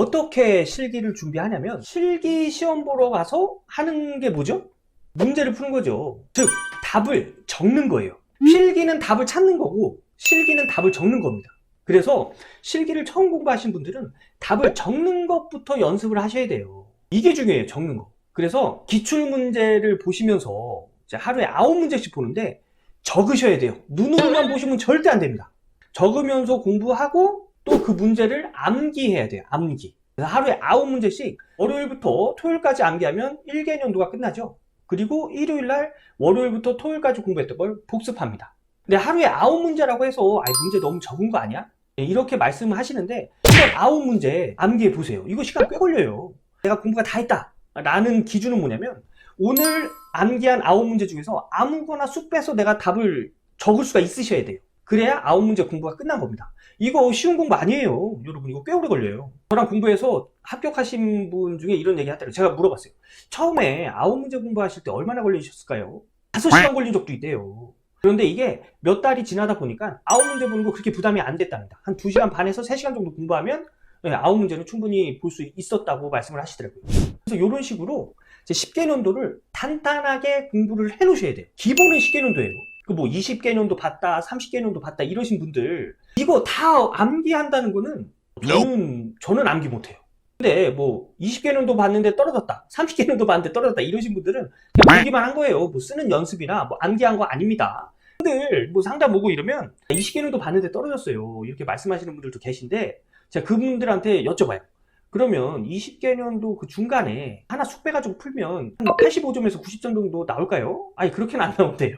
어떻게 실기를 준비하냐면 실기 시험 보러 가서 하는 게 뭐죠? 문제를 푸는 거죠. 즉 답을 적는 거예요. 필기는 답을 찾는 거고 실기는 답을 적는 겁니다. 그래서 실기를 처음 공부하신 분들은 답을 적는 것부터 연습을 하셔야 돼요. 이게 중요해요. 적는 거. 그래서 기출 문제를 보시면서 하루에 아홉 문제씩 보는데 적으셔야 돼요. 눈으로만 보시면 절대 안 됩니다. 적으면서 공부하고 또 그 문제를 암기해야 돼요. 암기. 하루에 아홉 문제씩 월요일부터 토요일까지 암기하면 1개년도가 끝나죠. 그리고 일요일 날 월요일부터 토요일까지 공부했던 걸 복습합니다. 근데 하루에 아홉 문제라고 해서 아이 문제 너무 적은 거 아니야? 네, 이렇게 말씀을 하시는데 이건 아홉 문제 암기해 보세요. 이거 시간 꽤 걸려요. 내가 공부가 다 했다. 라는 기준은 뭐냐면 오늘 암기한 아홉 문제 중에서 아무거나 쑥 빼서 내가 답을 적을 수가 있으셔야 돼요. 그래야 아홉 문제 공부가 끝난 겁니다. 이거 쉬운 공부 아니에요. 여러분 이거 꽤 오래 걸려요. 저랑 공부해서 합격하신 분 중에 이런 얘기 하더라고요. 제가 물어봤어요. 처음에 아홉 문제 공부하실 때 얼마나 걸리셨을까요? 다섯 시간 걸린 적도 있대요. 그런데 이게 몇 달이 지나다 보니까 아홉 문제 보는 거 그렇게 부담이 안 됐답니다. 한 두 시간 반에서 세 시간 정도 공부하면 네, 아홉 문제는 충분히 볼 수 있었다고 말씀을 하시더라고요. 그래서 이런 식으로 이제 10개년도를 탄탄하게 공부를 해 놓으셔야 돼요. 기본은 10개년도예요. 그 뭐 20개년도 봤다, 30개년도 봤다 이러신 분들 이거 다 암기한다는 거는 저는 저는 암기 못해요. 근데 뭐 20개년도 봤는데 떨어졌다, 30개년도 봤는데 떨어졌다 이러신 분들은 그냥 보기만 한 거예요. 뭐 쓰는 연습이나 뭐 암기한 거 아닙니다. 분들 뭐 상담 오고 이러면 20개년도 봤는데 떨어졌어요. 이렇게 말씀하시는 분들도 계신데 제가 그분들한테 여쭤봐요. 그러면 20개년도 그 중간에 하나 숙 빼가지고 풀면 한 85점에서 90점 정도 나올까요? 아니 그렇게는 안 나온대요.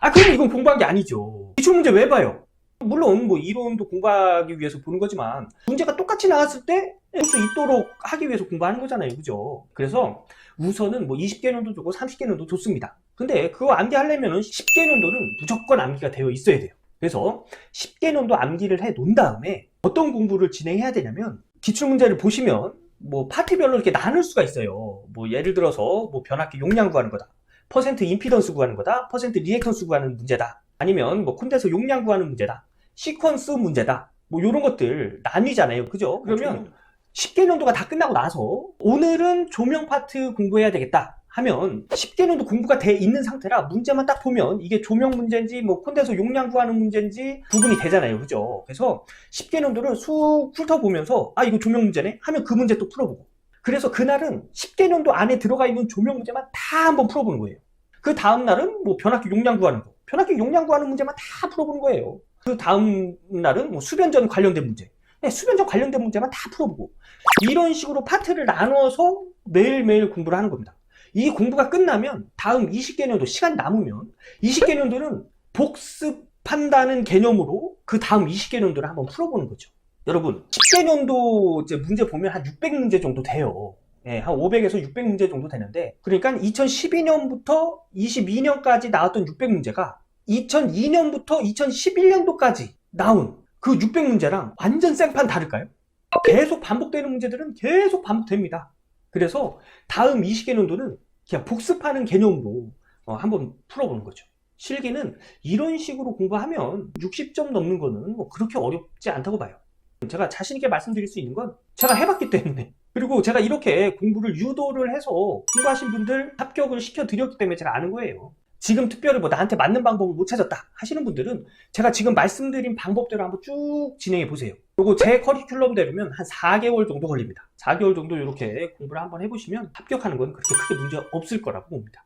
아 그럼 이건 공부한 게 아니죠. 기출 문제 왜 봐요? 물론 뭐 이론도 공부하기 위해서 보는 거지만 문제가 똑같이 나왔을 때 볼 수 있도록 하기 위해서 공부하는 거잖아요. 그죠? 그래서 우선은 뭐 20개년도 좋고 30개년도 좋습니다. 근데 그거 암기하려면 은 10개년도는 무조건 암기가 되어 있어야 돼요. 그래서 10개년도 암기를 해 놓은 다음에 어떤 공부를 진행해야 되냐면 기출 문제를 보시면 뭐 파트별로 이렇게 나눌 수가 있어요. 뭐 예를 들어서 뭐 변압기 용량 구하는 거다. 퍼센트 임피던스 구하는 거다. 퍼센트 리액턴스 구하는 문제다. 아니면 뭐 콘덴서 용량 구하는 문제다. 시퀀스 문제다. 뭐 이런 것들 나뉘잖아요. 그죠? 그러면 10개년도가 다 끝나고 나서 오늘은 조명 파트 공부해야 되겠다. 하면 10개년도 공부가 돼 있는 상태라 문제만 딱 보면 이게 조명 문제인지 뭐 콘덴서 용량 구하는 문제인지 구분이 되잖아요. 그죠? 그래서 10개년도를 쑥 훑어보면서 아 이거 조명 문제네 하면 그 문제 또 풀어보고 그래서 그날은 10개년도 안에 들어가 있는 조명 문제만 다 한번 풀어보는 거예요. 그 다음 날은 뭐 변압기 용량 구하는 거, 변압기 용량 구하는 문제만 다 풀어보는 거예요. 그 다음 날은 뭐 수변전 관련된 문제, 네, 수변전 관련된 문제만 다 풀어보고 이런 식으로 파트를 나누어서 매일매일 공부를 하는 겁니다. 이 공부가 끝나면 다음 20개년도 시간 남으면 20개년도는 복습한다는 개념으로 그 다음 20개년도를 한번 풀어보는 거죠. 여러분 10개년도 이제 문제 보면 한 600문제 정도 돼요. 예, 한 500에서 600문제 정도 되는데 그러니까 2012년부터 22년까지 나왔던 600문제가 2002년부터 2011년도까지 나온 그 600문제랑 완전 생판 다를까요? 계속 반복되는 문제들은 계속 반복됩니다. 그래서 다음 20개년도는 그냥 복습하는 개념으로 어, 한번 풀어보는 거죠. 실기는 이런 식으로 공부하면 60점 넘는 거는 뭐 그렇게 어렵지 않다고 봐요. 제가 자신있게 말씀드릴 수 있는 건 제가 해봤기 때문에 그리고 제가 이렇게 공부를 유도를 해서 공부하신 분들 합격을 시켜드렸기 때문에 제가 아는 거예요. 지금 특별히 뭐 나한테 맞는 방법을 못 찾았다 하시는 분들은 제가 지금 말씀드린 방법대로 한번 쭉 진행해 보세요. 그리고 제 커리큘럼대로면 한 4개월 정도 걸립니다. 4개월 정도 이렇게 공부를 한번 해보시면 합격하는 건 그렇게 크게 문제 없을 거라고 봅니다.